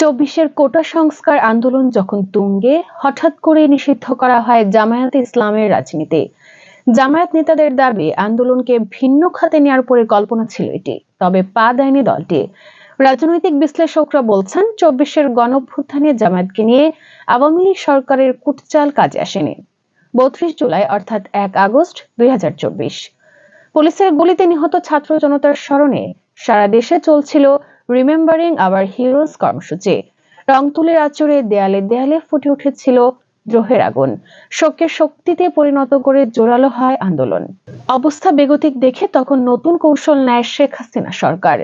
চব্বিশের কোটা সংস্কার আন্দোলন যখন তুঙ্গে, হঠাৎ করে নিষিদ্ধ করা হয় জামায়াতে ইসলামের রাজনীতি। জামায়াত নেতাদের দাবি, আন্দোলনকে ভিন্ন খাতে নেওয়ার পরিকল্পনা ছিল এটি, তবে পা দেয়নি দলটি। রাজনৈতিক বিশ্লেষকরা বলছেন, চব্বিশের গণভ্যুত্থানে জামায়াতকে নিয়ে আওয়ামী লীগ সরকারের কুটচাল কাজে আসেনি। বত্রিশ জুলাই, অর্থাৎ এক আগস্ট, দুই হাজার চব্বিশ। পুলিশের গুলিতে নিহত ছাত্র জনতার স্মরণে সারা দেশে চলছিল রিমেম্বারিং আওয়ার হিরোজ কর্মসূচি। রংতুলির আচরে দেয়ালে দেয়ালে ফুটে উঠেছিল দ্রোহের আগুন। শোকের শক্তিতে পরিণত করে জোরালো হয় আন্দোলন। অবস্থা বেগতিক দেখে তখন নতুন কৌশল নেয় শেখ হাসিনা সরকার।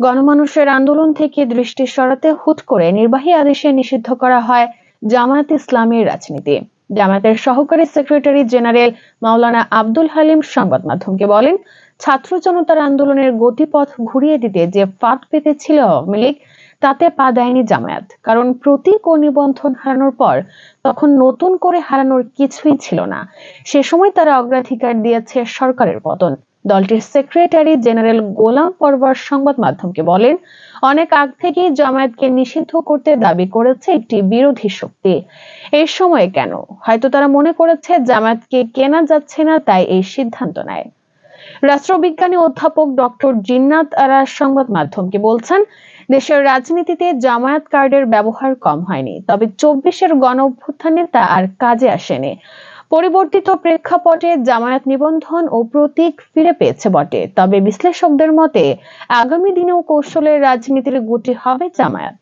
গণমানুষের আন্দোলন থেকে দৃষ্টি সরাতে হুট করে নির্বাহী আদেশে নিষিদ্ধ করা হয় জামায়াত ইসলামের রাজনীতি। জামায়াতের সহকারী সেক্রেটারি জেনারেল মাওলানা আব্দুল হালিম সংবাদ মাধ্যমকে বলেন, ছাত্র জনতার আন্দোলনের গতিপথ ঘুরিয়ে দিতে যে ফাঁদ পেতেছিল আওয়ামী লীগ, তাতে পা দেয়নি জামায়াত। কারণ প্রতীক ও নিবন্ধন হারানোর পর তখন নতুন করে হারানোর কিছুই ছিল না। সে সময় তারা অগ্রাধিকার দিয়েছে সরকারের পতন। দলটির সেক্রেটারি জেনারেল গোলাম পরবার সংবাদ মাধ্যমকে বলেন, অনেক আগ থেকেই জামায়াতকে নিষিদ্ধ করতে দাবি করেছে একটি বিরোধী শক্তি। এই সময়ে কেন? হয়তো তারা মনে করেছে জামায়াতকে কেনা যাচ্ছে না, তাই এই সিদ্ধান্ত নেয়। রাষ্ট্রবিজ্ঞানী অধ্যাপক ডক্টর জিন্নাত আরা সংবাদ মাধ্যমকে বলছেন, দেশের রাজনীতিতে জামায়াত কার্ডের ব্যবহার কম হয়নি, তবে চব্বিশের গণ অভ্যুত্থানে তা আর কাজে আসেনি। পরিবর্তিত প্রেক্ষাপটে জামায়াত নিবন্ধন ও প্রতীক ফিরে পেয়েছে বটে। তবে বিশ্লেষকদের মতে, আগামী দিনেও কৌশলের রাজনীতির গুটি হবে জামায়াত।